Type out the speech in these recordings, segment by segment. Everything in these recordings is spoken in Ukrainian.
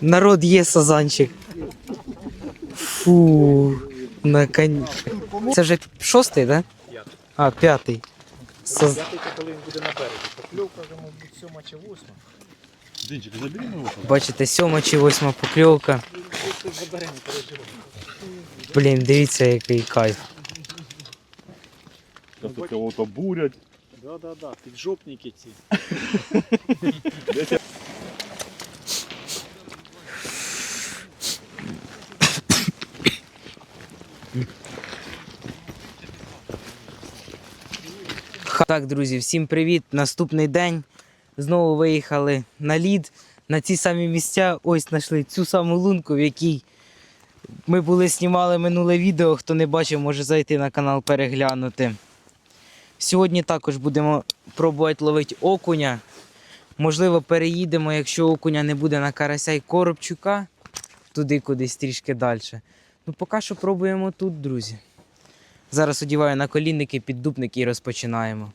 Народ є сазанчик. Фу. Наконь... Це вже шостий, так? Да? А, п'ятий. Саз... П'ятий, це коли він буде на березі. Покльовка вже, мабуть, сьома чи восьма. Денчик, забери его. Бачите, сьома чи восьма покльовка. Блін, дивіться, який кайф. Тут кого-то бурять. Да-да-да, піджопники ці. Так, друзі, всім привіт. Наступний день. Знову виїхали на лід. На ці самі місця. Ось знайшли цю саму лунку, в якій ми були знімали минуле відео. Хто не бачив, може зайти на канал переглянути. Сьогодні також будемо пробувати ловити окуня. Можливо, переїдемо, якщо окуня не буде на карася й коробчука, туди кудись трішки далі. Ну, поки що пробуємо тут, друзі. Зараз одіваю на колінники, піддупники і розпочинаємо.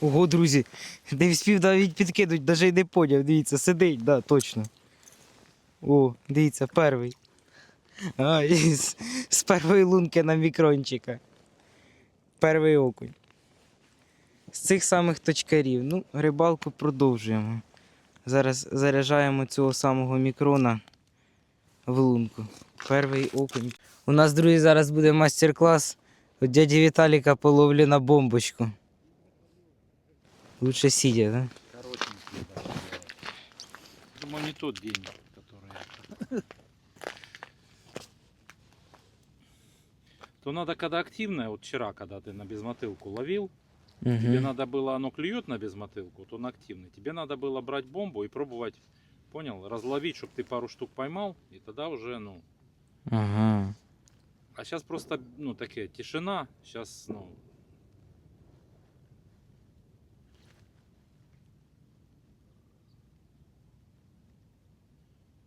Ого, друзі, не вспів навіть підкинуть, навіть й не поняв. Дивіться, сидить, да, точно. О, дивіться, перший. І з, з першої лунки на мікрончика. Перший окунь. З цих самих точкарів. Ну, рибалку продовжуємо. Зараз заряджаємо цього самого мікрона в лунку. Перший окунь. У нас, друзі, зараз буде майстер-клас у дяді Віталіка по ловлі на бомбочку. Лучше сидя, да? Коротенький, да. Думаю, не тот день, который... То надо, когда активное, вот вчера, когда ты на безмотылку ловил, тебе Угу. надо было, оно клюет на безмотылку, то он активный. Тебе надо было брать бомбу и пробовать, понял, разловить, чтобы ты пару штук поймал, и тогда уже, ну... Ага. А сейчас просто, ну, такая тишина, сейчас, ну...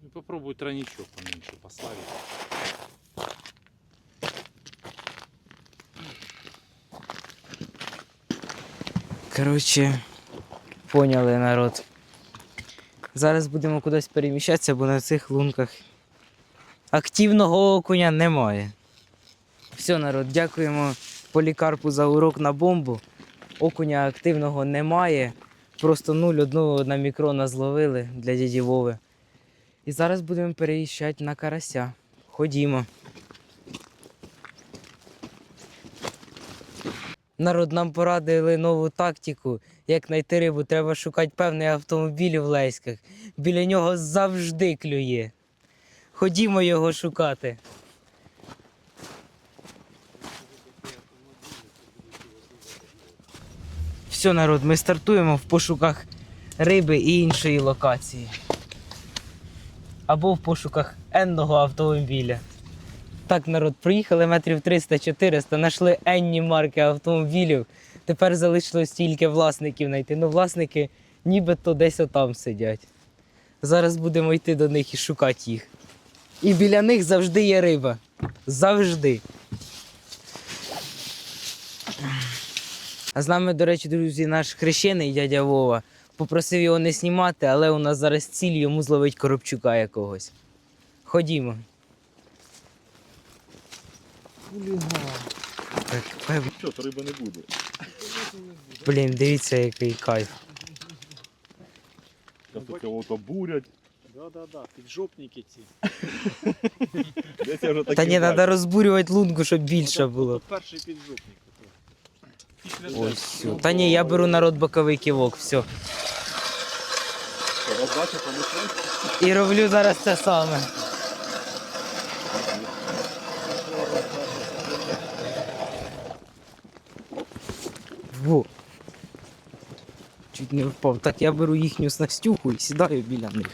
Ну, Попробуй тройничок поменьше поставить. Коротше, поняли народ. Зараз будемо кудись переміщатися, бо на цих лунках активного окуня немає. Все, народ, дякуємо полікарпу за урок на бомбу. Окуня активного немає. Просто 0,1 на мікрона зловили для дяді Вови. І зараз будемо переїжджати на карася. Ходімо. Народ нам порадили нову тактику. Як знайти рибу, треба шукати певний автомобіль в Леськах. Біля нього завжди клює. Ходімо його шукати. Все, народ, ми стартуємо в пошуках риби і іншої локації. Або в пошуках енного автомобіля. Так, народ, проїхали метрів 300-400, знайшли енні марки автомобілів. Тепер залишилось тільки власників знайти. Ну, власники нібито десь отам сидять. Зараз будемо йти до них і шукати їх. І біля них завжди є риба. Завжди. А з нами, до речі, друзі, наш хрещений дядя Вова. Попросив його не знімати, але у нас зараз ціль йому зловить коробчука якогось. Ходімо. Так, пев- Что, то рыба не будет. Блін, дивіться, який кайф. Тут кого-то бурять. Да-да-да, піджопники ці. Десь я вже Та ні, бачу. треба розбурювати лунку, щоб більше було. Перший піджопник. Ось все. Та ні, я беру народ боковий ківок, все. Роздача. І роблю зараз те саме. Во. Чуть не впав. Так я беру їхню снастюху і сідаю біля них.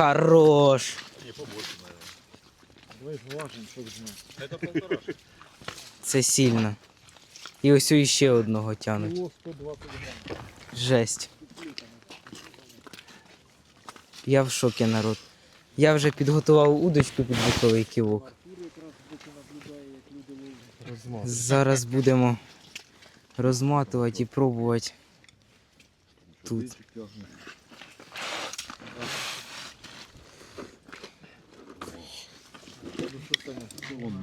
Хорош. Не, побольше, наверное. Давай зважим, щоб знати. Это полторашка. Це сильно. І ось іще одного тянуть. Кіло 120. Жесть. Я в шокі, народ. Я вже підготував удочку під боковий ківок. Зараз будемо розматувати і пробувати. Тут.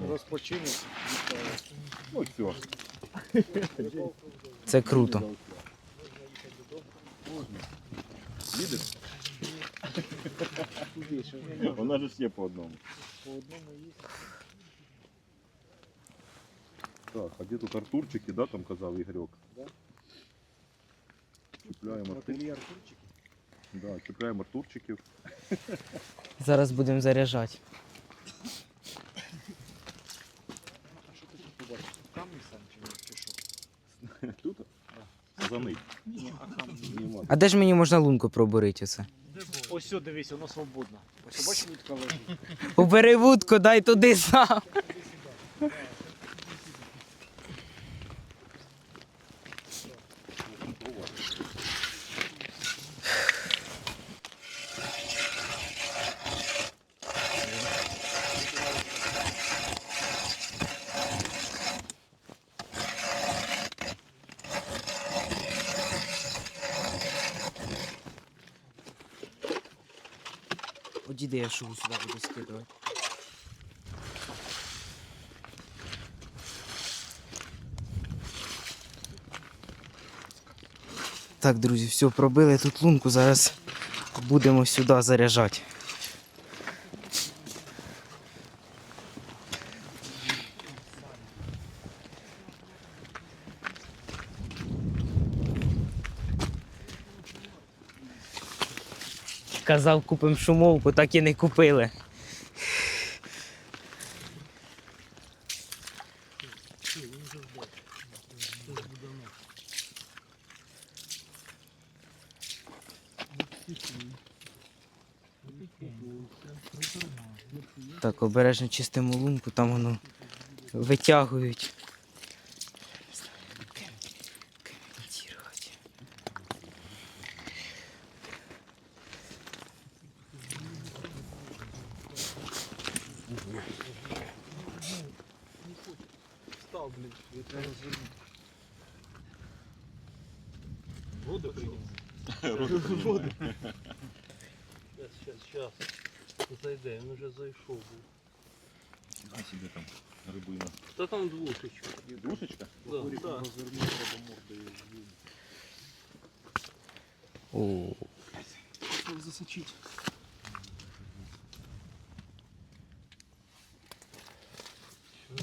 Розпочинок. Ну все. Це круто. Їдеш? Вона ж всі по одному. По одному їсть. Так, а де тут Артурчики, да, там казав Ігорьок? Да. Чіпляємо Мотилі Артурчики. Да, чіпляємо Артурчиків. Зараз будемо заряджати. А що ти тут побачив? Камний сам чи ні? Чи що? Тут? За них. А де ж мені можна лунку пробурити оце? Ось сюди дивись, воно свободно. Ось бачиш вудка лежить. Убери вудку, дай туди сам. Одіди, я шубу сюди буду скидувати. Так, друзі, все, пробили тут лунку, зараз будемо сюди заряджати. Казав, купимо шумовку, так і не купили. Так, обережно чистимо лунку, там воно витягують. Став, блін, я треба розвернути. Воду приніс. Воду. Сейчас, сейчас, сейчас. Зайде, він вже зайшов був. А собі там рибина. Та там двушечка. Душечка? Да, Горіх да. розвернути, треба мордою. О, Щоб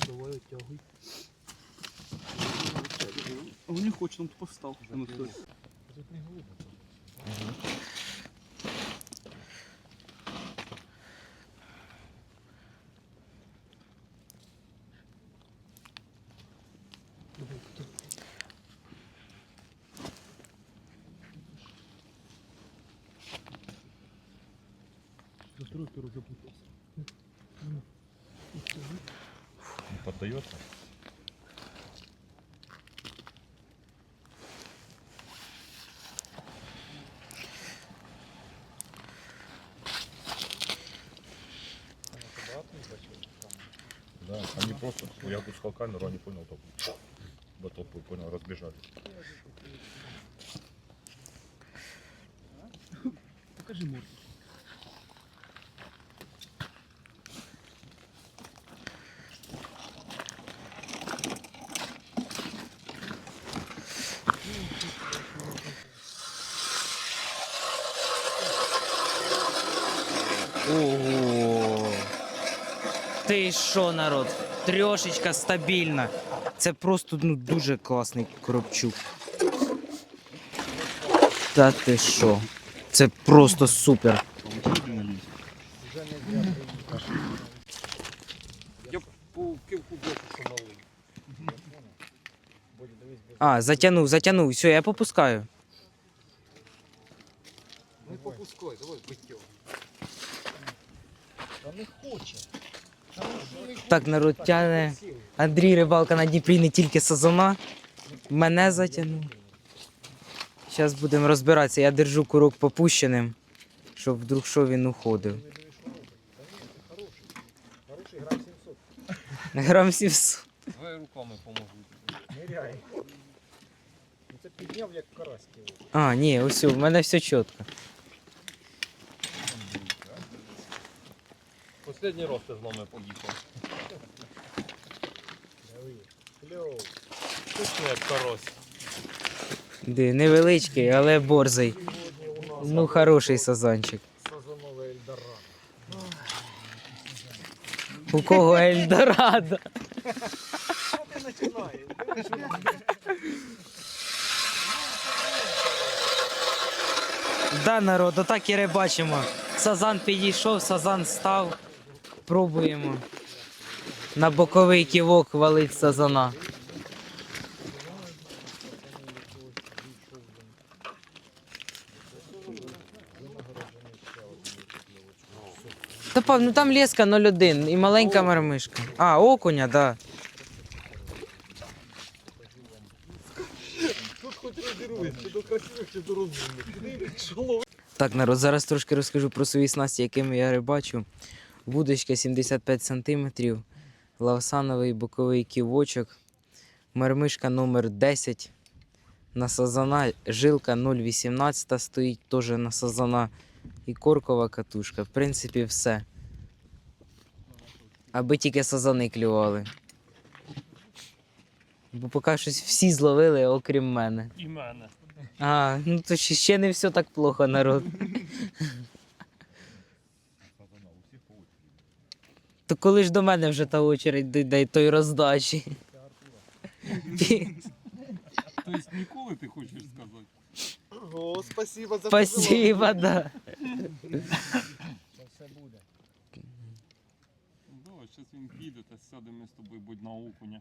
давай оттягуй. Он не хоче, он тупо встав. Они просто, я пускал камеру, они понял, только батут понял, разбежались. Покажи морду. Ого. Ти що, народ? Трьошечка стабільна. Це просто ну, дуже класний коробчук. Та ти що? Це просто супер. Я по кивку. А, затягнув, затягнув. Все, я попускаю. Ну попускай, давай биття. не хоче. Та ну що ви Так народ так тягне. Андрій рибалка на Дніпрі не тільки сазана. Мене затягнув. Зараз будемо розбиратися. Я держу курок попущеним, щоб вдруг що він уходив. Грам 700. Грам 700. Давай руками поможу. Ниряй. Ну це підняв як карась кіло. А, ні, ось у мене все чітко. Останній раз ти з нами поїхав. Точно як карось. Невеличкий, але борзий. Ну, хороший сазанчик. сазанове Ельдорадо. У кого Ельдорадо? Що ти починаєш? Да, народ, отак і рибачимо. Сазан підійшов, сазан став. Пробуємо. На боковий ківок валить сазана. Та пав, ну там леска 0,1 і маленька мармишка. А, окуня, да. Так, народ, зараз трошки розкажу про свої снасті, якими я рибачу. Вудочка 75 см, лавсановий боковий ківочок, мармишка номер 10 на сазана, жилка 0,18 стоїть теж на сазана і коркова катушка. В принципі, все. Аби тільки сазани клювали. Бо поки щось всі зловили, окрім мене. І мене. А, ну то ще не все так плохо, народ. То коли ж до мене вже та очередь дійде той роздачі. Тобто ніколи ти хочеш сказати? О, спасибо за Спасибо, да. Все буде. Давай, зараз він піде, та сядемо з тобою будь на окуня.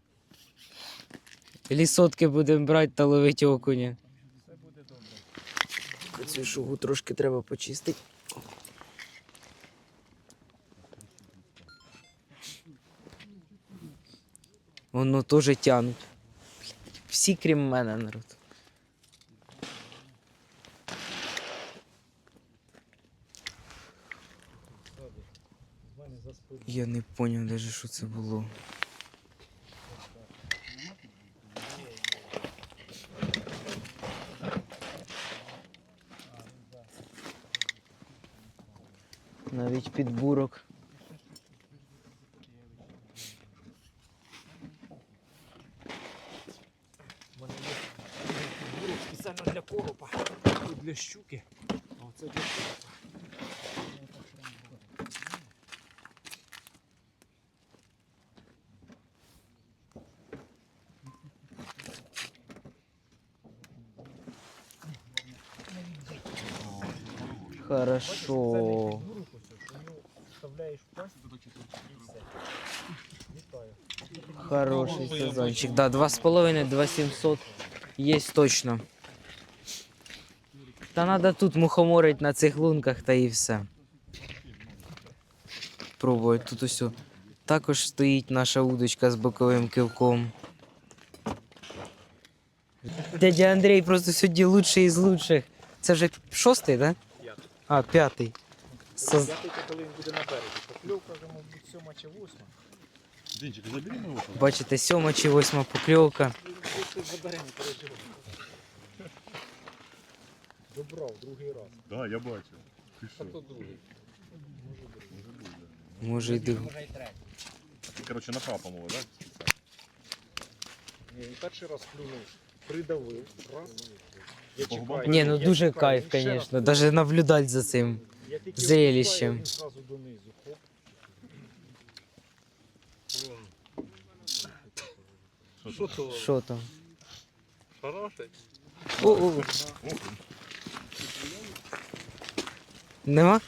Лісотки будемо брати та ловити окуня. Все буде добре. Цю шугу трошки треба почистити. Воно теж тянуть. Всі крім мене, народ. Я не зрозумів навіть, що це було. Навіть підбурок. У мене є фігурок спеціально для коропа. Тут для щуки. А оце для коропа. Хорошо. Фігурок ось, що його вставляєш в пасть і все. Вітаю. Хороший сезончик. Да, 2,5, 2700 есть точно. Та надо тут мухоморить на цих лунках та і все. Пробувати тут ось. Також стоїть наша удочка з боковим кивком. Дядя Андрій просто сьогодні лучший із лучших. Це вже шостий, так? Да? П'ятий. А, п'ятий. Тільки коли він буде на березі. Вже, мабуть, сьома чи восьма. Денчик, забери моего. Бачите, сьома чи восьма покльовка. Ти забере, не переживай. Добрав, другий раз. Да, я бачу. Ти що? другий. Може йду. Може і третій. Ти, короче, направо, по-моєму, да? Ні, він перший раз плюнув, придавив, раз. Я По губам чекаю. Ні, ну я дуже чекаю, кайф, він ще раз звісно. плюнув. Даже наблюдати за цим. Я тільки зрелищем. випускаю, Він зразу донизу. Хоп. Що то? Що там? Хороший? О, о. Нема?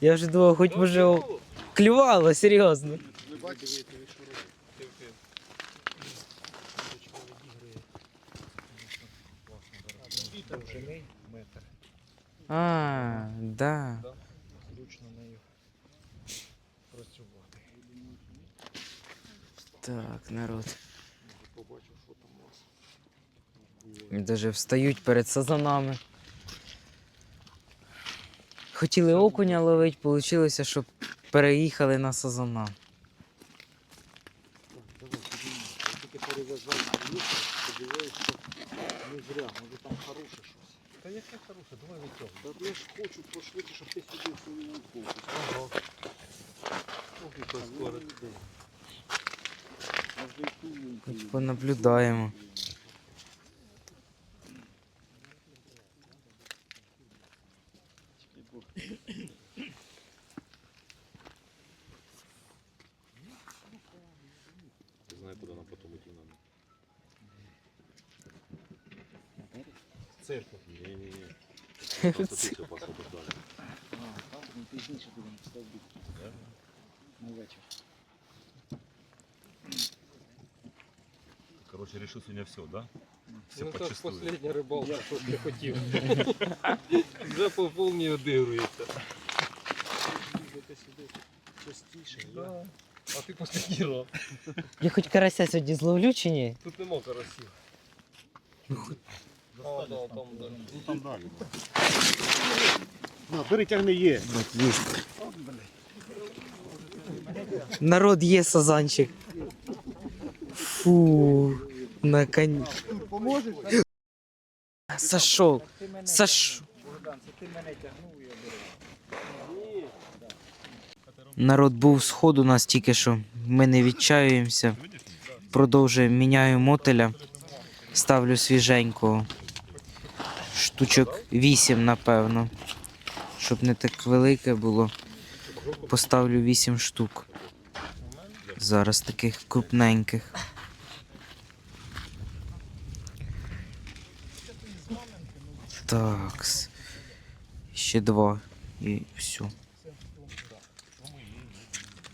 Я вже думав, хоч може клювало, серйозно. Що робите? Довжини метр. А, да. Зручно нею працювати. Так, народ. Побачив, що там у вас. Даже встають перед сазанами. Хотіли окуня ловити, вийшло, що переїхали на сазана. Не зря. Та яке хороше, давай витягуй. Та я ж хочу пошвидше, щоб ти сюди свою луковку. Ага. Ох, то скоро. Хоч понаблюдаємо. Просто ти все посвобождали. А, там ми пізніше будемо ставити. На вечір. Короче, решил сегодня все, да? Все Ну так почистую. последня рибалка, що ти хотів. Вже по повній одигрується. Їздити сюди частіше. я- А ти останній раз. Я хоч карася сьогодні зловлю чи ні? Тут нема карасів. А, да, там. Ну там далі. На, перетягни є. Народ є сазанчик. Фу, наконец. Поможеш? Сашов. Ти Саш. Народ був сход у нас тільки що. Ми не відчаюємося. Продовжуємо, міняю мотеля. Ставлю свіженького. Штучок 8, напевно. Щоб не так велике було. Поставлю 8 штук. Зараз таких крупненьких. Так. Ще два. І все.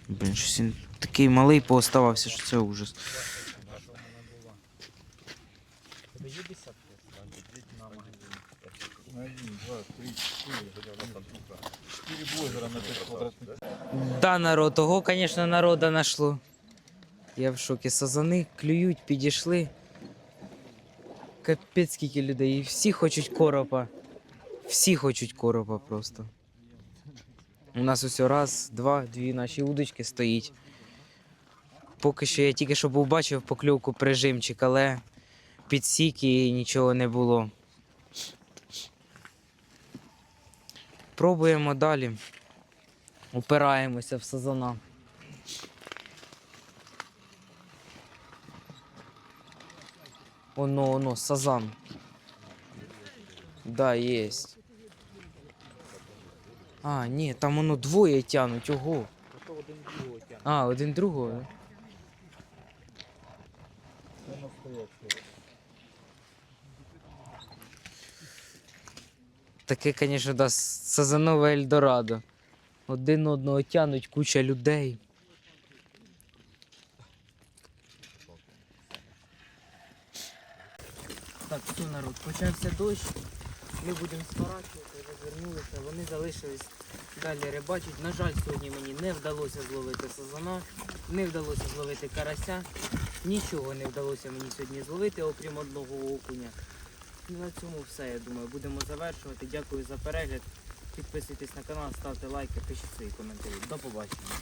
Блін, щось він такий малий пооставався, що це ужас. Да, народ, того, звісно, народа нашло. Я в шокі. Сазани клюють, підійшли. Капець скільки людей. І всі хочуть коропа. Всі хочуть коропа просто. У нас ось раз, два, дві наші удочки стоїть. Поки що я тільки що був бачив покльовку прижимчик, але підсік і нічого не було. Пробуємо далі. Упираємося в сазана. Оно, оно, сазан. Да, есть. А, ні, там воно двоє тянуть, ого. А один другого тягне. А, один другого. да? Це настоящий. Таке, звісно, да, сазанове Ельдорадо. Один одного тянуть куча людей. Так, все, народ, почався дощ. Ми будемо сворачувати, розвернулися, вони залишились далі рибачить. На жаль, сьогодні мені не вдалося зловити сазана, не вдалося зловити карася. Нічого не вдалося мені сьогодні зловити, окрім одного окуня. Ну, на цьому все, я думаю. Будемо завершувати. Дякую за перегляд. Підписуйтесь на канал, ставте лайки, пишіть свої коментарі. До побачення.